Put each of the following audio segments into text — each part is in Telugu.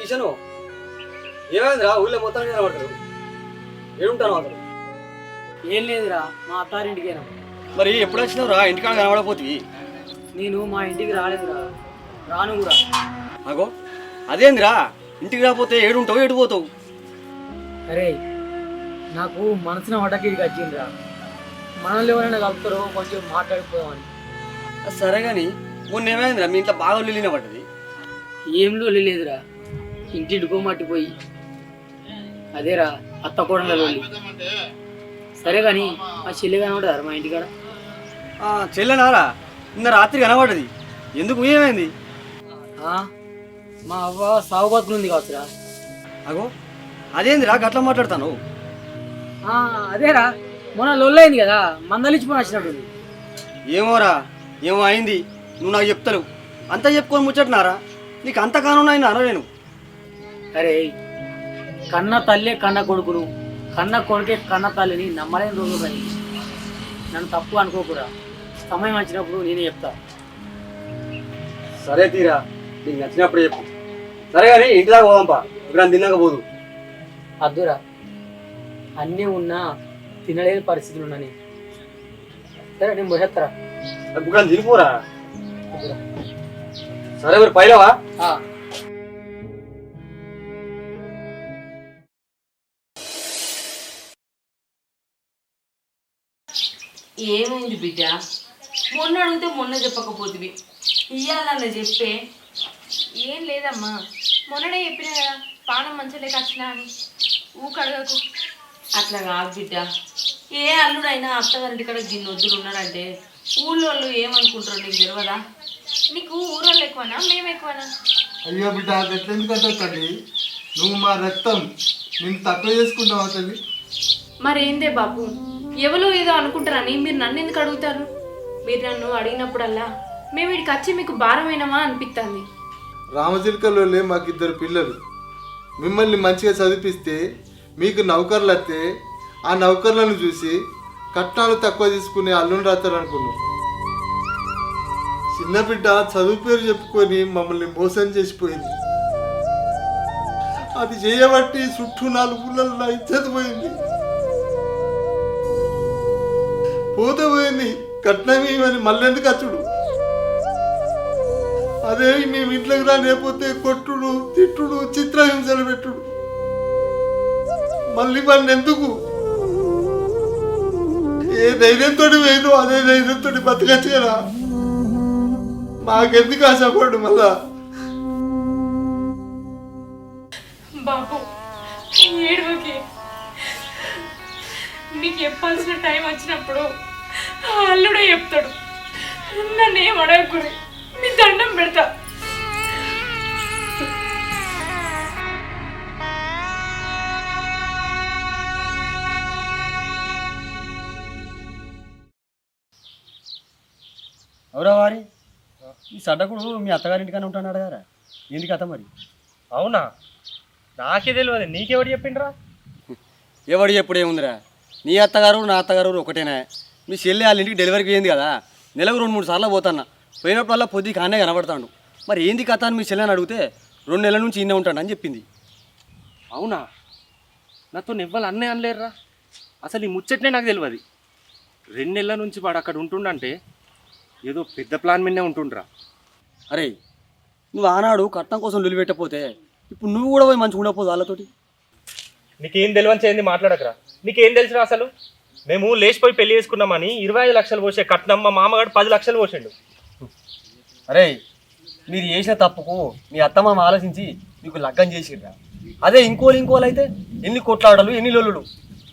కిషను ఏమైందిరా? ఊళ్ళో మొత్తం కనబడతారు ఏడుంటాను అసలు ఏం లేదురా మా అత్తారింటికేనా మరి ఎప్పుడు వచ్చినావు రా ఇంటికాడ కనబడపోతుంది నేను మా ఇంటికి రాలేదురా. రాను కూడా. అగో అదేందిరా? ఇంటికి రాకపోతే ఏడుంటావు ఏడు పోతావు అరే నాకు మనసున వడకిడికి వచ్చిందిరా మనల్ని ఎవరైనా కలుపుతారో కొంచెం మాట్లాడిపోదామని సరే కానీ మొన్న ఏమైందిరా మీ ఇంట్లో బాగా వెళ్ళిన పడ్డది ఏం లేదురా. ఇంటి మట్టిపోయి అదేరా అత్త కూడా సరే కానీ మా చెల్లి కనబడతారు మా ఇంటికాడ? చెల్లెనారా నిన్న రాత్రి కనబడ్డది. ఎందుకు ఏమైంది? మా అవ్వ సాగు బతుకునుంది కావచ్చురా. అగో అదేందిరా గట్ల మాట్లాడతాను అదేరా మొన్న లొల్లైంది కదా మందలిచ్చిపోయి వచ్చినట్టుంది ఏమోరా ఏమో అయింది. నువ్వు నాకు చెప్తావు అంతా చెప్పుకొని ముచ్చట్నారా? నీకు అంత కానున్నాయినారా నేను అరే కన్న తల్లే కన్న కొడుకును కన్న కొడుకే కన్న తల్లిని నమ్మలేని రోజులు రా ఇవి. నన్ను తప్పు అనుకోకురా. సమయం వచ్చినప్పుడు నేనే చెప్తా. సరే తీరా నీకు నచ్చినప్పుడు చెప్పు. సరే కానీ ఇంటి దాకా పోదాంపా ఇక్కడ తిన్నాక పోదు. అద్దురా అన్నీ ఉన్నా తినలేని పరిస్థితులు ఉన్నాని సరే నేను పోసేస్తారా ఇక్కడ తినిపోరా. సరే మరి పైలవా ఏమైంది బిడ్డ? మొన్న అడిగితే మొన్న చెప్పకపోతివి. ఇయ్యాలన్న చెప్పే. ఏం లేదమ్మా. మొన్ననే చెప్పిన కదా పానం మంచిగా లేక వచ్చినా అని. ఊకడగకు అట్లా కాదు బిడ్డ. ఏ అల్లుడైనా అత్తగారింటి కాడ గిన్నొద్దులు ఉన్నాడంటే ఊళ్ళో వాళ్ళు ఏమనుకుంటారో నీకు తెలియదా నీకు ఊరోళ్ళు ఎక్కువనా? మేము ఎక్కువనా? అయ్యో బిడ్డ అది ఎట్లా ఎందుకంటే తల్లి? నువ్వు మా రక్తం నేను తక్కువ చేసుకుంటావా తల్లి? మరేందే బాబు? ఎవరో ఏదో అనుకుంటారని మీరు నన్ను ఎందుకు అడుగుతారు? మీరు నన్ను అడిగినప్పుడల్లా మేము ఇక్కడికి వచ్చి మీకు భారమైనమా అనిపిస్తుంది రామచిలుకలోనే మాకు ఇద్దరు పిల్లలు. మిమ్మల్ని మంచిగా చదివిస్తే మీకు నౌకర్లు వస్తే ఆ నౌకర్లను చూసి కట్నాలు తక్కువ తీసుకునే అల్లుని రాతారు అనుకున్నాం. చిన్న బిడ్డ చదువు పేరు చెప్పుకొని మమ్మల్ని మోసం చేసిపోయింది. అది చేయబట్టి చుట్టూ నాలుగు ఊళ్ళల్లో ఇచ్చేది పోయింది. పోతే పోయింది కట్నం ఇవ్వని మళ్ళెందుకు అచ్చుడు? అదే మేము ఇంట్లోకి రానిపోతే కొట్టుడు తిట్టుడు చిత్రహింసలు పెట్టుడు. మళ్ళీ మన ఎందుకు? ఏ ధైర్యంతో వేయదు అదే ధైర్యంతో బతకచ్చు కదా మాకెందుకు ఆశపడు మళ్ళా? బాబు మీకు చెప్పాల్సిన టైం వచ్చినప్పుడు అల్లుడే చెప్తాడు. నన్ను ఏం అడగకురి మీ దండం పెడతా. ఎవరా వారి? ఈ సడ్డకుడు మీ అత్తగారింటికనే ఉంటాడు కదా ఏంది కథ మరి? అవునా? నాకే తెలియదు నీకెవడు చెప్పిండ్రా? ఎవడు ఎప్పుడు ఏముందిరా నీ అత్తగారు నా అత్తగారు ఒకటేనా? మీ చెల్లి వాళ్ళ ఇంటికి డెలివరీకి అయింది కదా నెలకు రెండు మూడు సార్లు పోతాన్నా. పోయినప్పుడల్లా పొద్దు కానే కనబడతాడు. మరి ఏంది కథ అని మీ చెల్లి అని అడిగితే రెండు నెలల నుంచి ఇన్నే ఉంటాడు అని చెప్పింది. అవునా? నాతో ఇవ్వాలి అన్నే అనలేరురా. అసలు ఈ ముచ్చట్నే నాకు తెలియదు రెండు నెలల నుంచి వాడు అక్కడ ఉంటుండంటే ఏదో పెద్ద ప్లాన్ మీదనే ఉంటుండ్రా. అరే నువ్వు ఆనాడు కట్నం కోసం నిలబెట్టపోతే ఇప్పుడు నువ్వు కూడా పోయి మంచిగా ఉండకపోదు వాళ్ళతోటి? నీకేం తెలియని చేయండి మాట్లాడకరా. నీకేం తెలుసురా అసలు? మేము లేచిపోయి పెళ్ళి చేసుకున్నామని ఇరవై ఐదు లక్షలు పోసే కట్నం మా మామగాడు పది లక్షలు పోసిండు. అరే మీరు చేసిన తప్పుకు మీ అత్తమామ ఆలోచించి మీకు లగ్గం చేసిర్రా. అదే ఇంకోలు ఇంకోలు అయితే ఎన్ని కొట్లాడలు ఎన్ని లొల్లులు.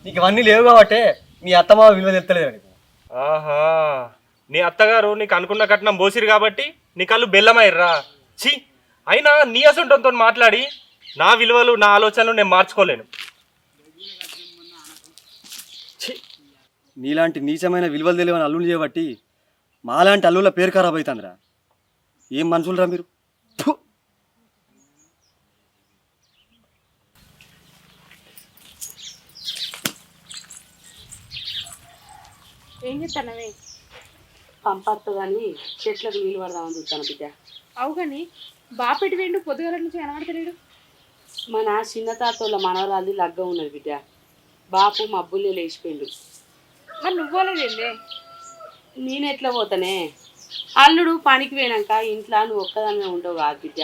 నీకు ఇవన్నీ లేవు కాబట్టే మీ అత్తమామ విలువ తెలుస్తలేదు నీకు? ఆహా నీ అత్తగారు నీకు అనుకున్న కట్నం పోసిరు కాబట్టి నీ కళ్ళు బెల్లమయ్యర్రా. ఛీ అయినా నీ అసంటంతో మాట్లాడి నా విలువలు నా ఆలోచనలు నేను మార్చుకోలేను. నీలాంటి నీచమైన విలువలు తెలియని అల్లులు చేయబట్టి మాలాంటి అల్లుల పేరు ఖరాబ్ అవుతుందిరా ఏం మనుషులరా మీరు! ఏం చెప్తానవే పంపర్తో కానీ చెట్లకు నీళ్ళు పడదామని చూస్తాను బిడ్డ. అవు కానీ బాపెట్టి వేండు పొద్దుగల నుంచి కనబడతలేడు మన చిన్న తాతోళ్ళ మనవరాలి లగ్గం ఉన్నది బిడ్డ. బాపు మబ్బులే లేచిపోయిండు. మరి నువ్వోలేదేందే నేను ఎట్లా పోతానే? అల్లుడు పనికి పోయినాక ఇంట్లో నువ్వు ఒక్కదానివే ఉండవు కాదు బిడ్డ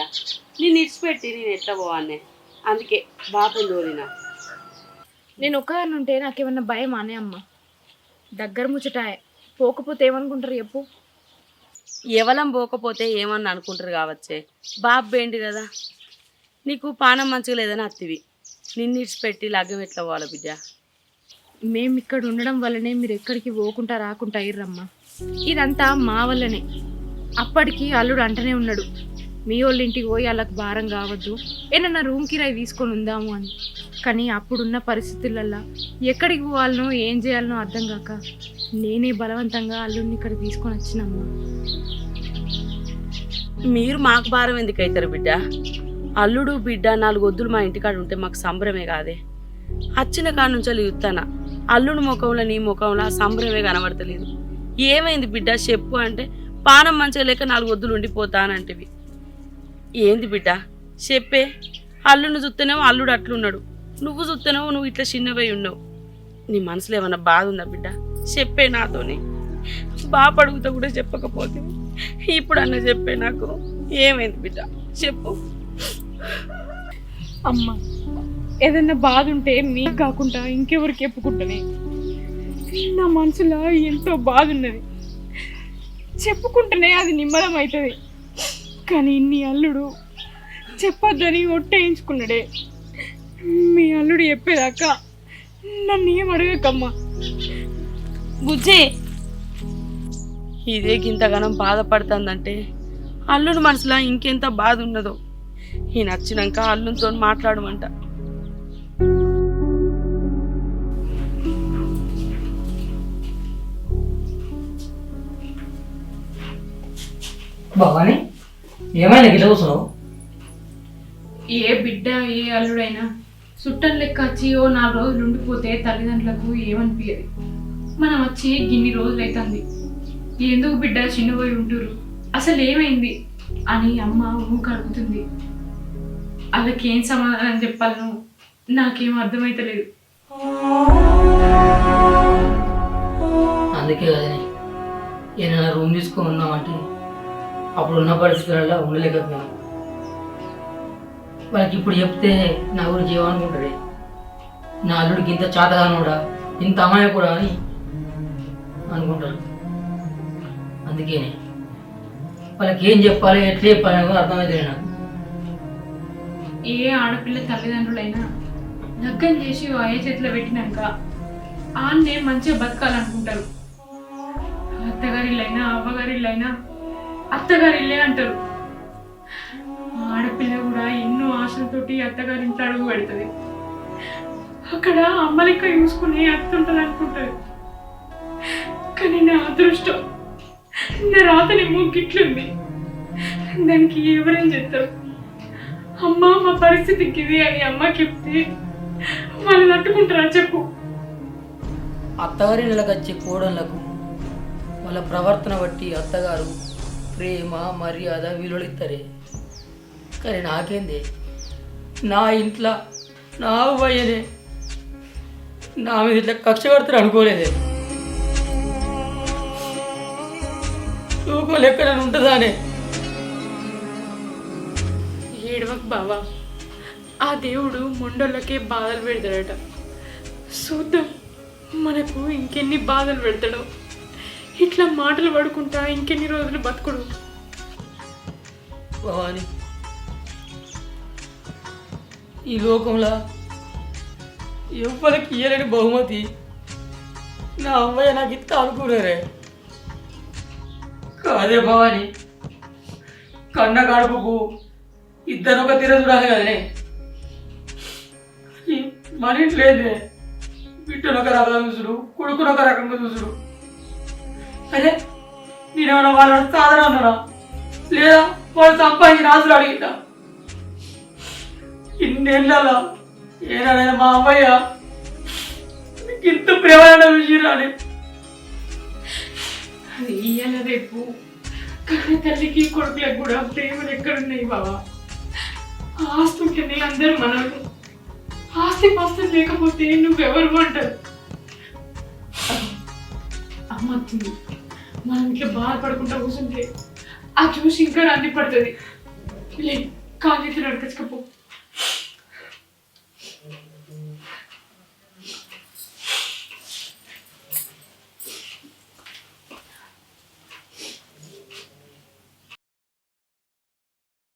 నేను ఇడిచిపెట్టి నేను ఎట్లా పోవానే అందుకే బాపుని తోలినా. నేను ఒక్కదాన్ని ఉంటే నాకేమన్నా భయం అనే అమ్మ. దగ్గర ముచ్చటాయే పోకపోతే ఏమనుకుంటారు చెప్పు. ఎవలం పోకపోతే ఏమన్నా అనుకుంటారు కావచ్చే? బాబు బేండి కదా. నీకు పానం మంచిగా లేదని అత్తివి. నిన్ను ఇడిచిపెట్టి లగ్గం ఎట్లా పోవాలి బిడ్డ మేము ఇక్కడ ఉండడం వల్లనే మీరు ఎక్కడికి పోకుండా రాకుండా అయ్యిర్రమ్మా. ఇదంతా మా వల్లనే. అప్పటికి అల్లుడు అంటనే ఉన్నాడు మీ వాళ్ళ ఇంటికి పోయి వాళ్ళకి భారం కావద్దు. ఏమన్నా రూమ్ కిరాయి తీసుకొని ఉందాము అని. కానీ అప్పుడున్న పరిస్థితులల్లో ఎక్కడికి పోవాలనో ఏం చేయాలనో అర్థం కాక నేనే బలవంతంగా అల్లుడిని ఇక్కడ తీసుకొని వచ్చినమ్మా. మీరు మాకు భారం ఎందుకు అవుతారు బిడ్డ? అల్లుడు బిడ్డ నాలుగు వద్దులు మా ఇంటికాడ ఉంటే మాకు సంబరమే కాదే. వచ్చిన కాడ నుంచి అల్లుడు ముఖంలో నీ ముఖంలో సంబరమే కనబడతలేదు. ఏమైంది బిడ్డ? చెప్పు అంటే పానం మంచిగా లేక నాలుగు వద్దులు ఉండిపోతానంటివి. ఏంది బిడ్డ? చెప్పే. అల్లుడిని చూస్తేనేమో అల్లుడు అట్లున్నాడు. నువ్వు చూస్తేనేమో నువ్వు ఇట్లా చిన్నవై ఉన్నావు. నీ మనసులో ఏమన్నా బాధ ఉందా బిడ్డ? చెప్పే నాతోని. బాప అడుగుతా కూడా చెప్పకపోతే. ఇప్పుడు అన్న చెప్పే నాకు. ఏమైంది బిడ్డ? చెప్పు. అమ్మ. ఏదైనా బాధ ఉంటే మీకు కాకుండా ఇంకెవరికి చెప్పుకుంటానే? నా మనసులో ఎంతో బాధ ఉన్నది. చెప్పుకుంటేనే అది నిమ్మలం అవుతుంది కానీ నీ అల్లుడు చెప్పొద్దని ఒట్టేయించుకున్నాడే మీ అల్లుడు చెప్పేదాకా నన్ను ఏం అడగకమ్మా? బుజ్జి! ఇదే గింతగానం బాధపడుతుందంటే అల్లుడు మనసులో ఇంకెంత బాధ ఉన్నదో. ఈ నచ్చినాక అల్లునితో మాట్లాడమంట. భవాని ఏమైనా గిట్ల కూర్చున్నావు? ఏ బిడ్డ ఏ అల్లుడైనా చుట్టం లెక్క వచ్చి ఓ నాలుగు రోజులు ఉండిపోతే తల్లిదండ్రులకు ఏమనిపించదు మనం వచ్చి గిన్ని రోజులు అవుతుంది ఎందుకు బిడ్డ చిన్నపోయి ఉంటురు అసలు ఏమైంది? అని అమ్మ ఊక అడుగుతుంది. వాళ్ళకి ఏం సమాధానం చెప్పాలను నాకేం అర్థమైతలేదు. అందుకే కదని ఏదైనా రూమ్ తీసుకొని ఉన్నామంటే అప్పుడు ఉన్న పరిస్థితులలో ఉండలేకపోయాను. వాళ్ళకి ఇప్పుడు చెప్తే నా గురించి ఏమనుకుంటాడే నా అల్లుడికి ఇంత కూడా ఇంత అమాయ కూడా అని అనుకుంటారు. అందుకే వాళ్ళకి ఏం చెప్పాలి ఎట్లా చెప్పాలి అర్థమైతే నాకు. ఏ ఆడపిల్ల తల్లిదండ్రులైనా లగ్గం చేసి అయ్యే చేతిలో పెట్టినాక ఆన్నే మంచిగా బతకాలనుకుంటారు. అత్తగారిల్లైనా అత్తగారు ఇల్లే అంటారు. ఆడపిల్ల కూడా ఎన్నో ఆశలతోటి అత్తగారింట్లో అడుగు పెడుతుంది. అక్కడ అమ్మ లెక్క చూసుకుని అత్త అనుకుంటారు కానీ నా అదృష్టం నా రాతనేమో గిట్లుంది. దానికి ఎవరేం చెప్తారు? అమ్మ మా పరిస్థితికి ఇది అని అమ్మ చెప్తే వాళ్ళు తట్టుకుంటారా చెప్పు? అత్తగారి వచ్చే కోడళ్ళకు వాళ్ళ ప్రవర్తన బట్టి అత్తగారు ప్రేమ మర్యాద విలువలు ఇస్తారే? కానీ నాకేంది? నా ఇంట్లో నా అవ్వయ్యనే నా మీద ఇట్లా కక్ష కడతారు అనుకోలేదే. లోకం లెక్క నేను ఉంటుందానే. ఏడవకు బావా. ఆ దేవుడు మొండోళ్ళకే బాధలు పెడతాడట. చూద్దాం. మనకు ఇంకెన్ని బాధలు పెడతాడో. ఇట్లా మాటలు పడుకుంటా ఇంకెన్ని రోజులు బతుకుడు. భవాని ఈ లోకంలో ఎవ్వరికి ఇయ్యలేని బహుమతి నా అమ్మాయి నాకు ఇస్తా అనుకున్నారే. కాదే భవాని కన్న కడుపుకు ఇద్దరు ఒక తీర చూడాలి కదనే. మన ఇంట్లో లేదే బిడ్డను ఒక రకంగా చూసుడు కొడుకును ఒక రకంగా చూసుడు. అరే నేనేమన్నా వాళ్ళని సాధన అన్నానా? లేదా వాళ్ళు సంపాదించిన ఆశలు అడిగిందా? ఇన్నేళ్ళలో ఏనాడైనా మా అమ్మయ్య మీకు ఇంత ప్రేమ విషయాన్ని అది ఇయ్యాల రేపు. కానీ తల్లికి కొడుకులకు కూడా ప్రేమలు ఎక్కడున్నాయి బావా? ఆస్తుంటేనే అందరూ మనకు ఆస్తి పాస్తులు లేకపోతే నువ్వెవరు అంటారు? అమ్మ వస్తుంది మనం ఇట్లా బాధపడకుండా కూర్చుంటే ఆ చూసి ఇంకా రంది పడుతుంది. లే కాలేజీ నడిపించకపో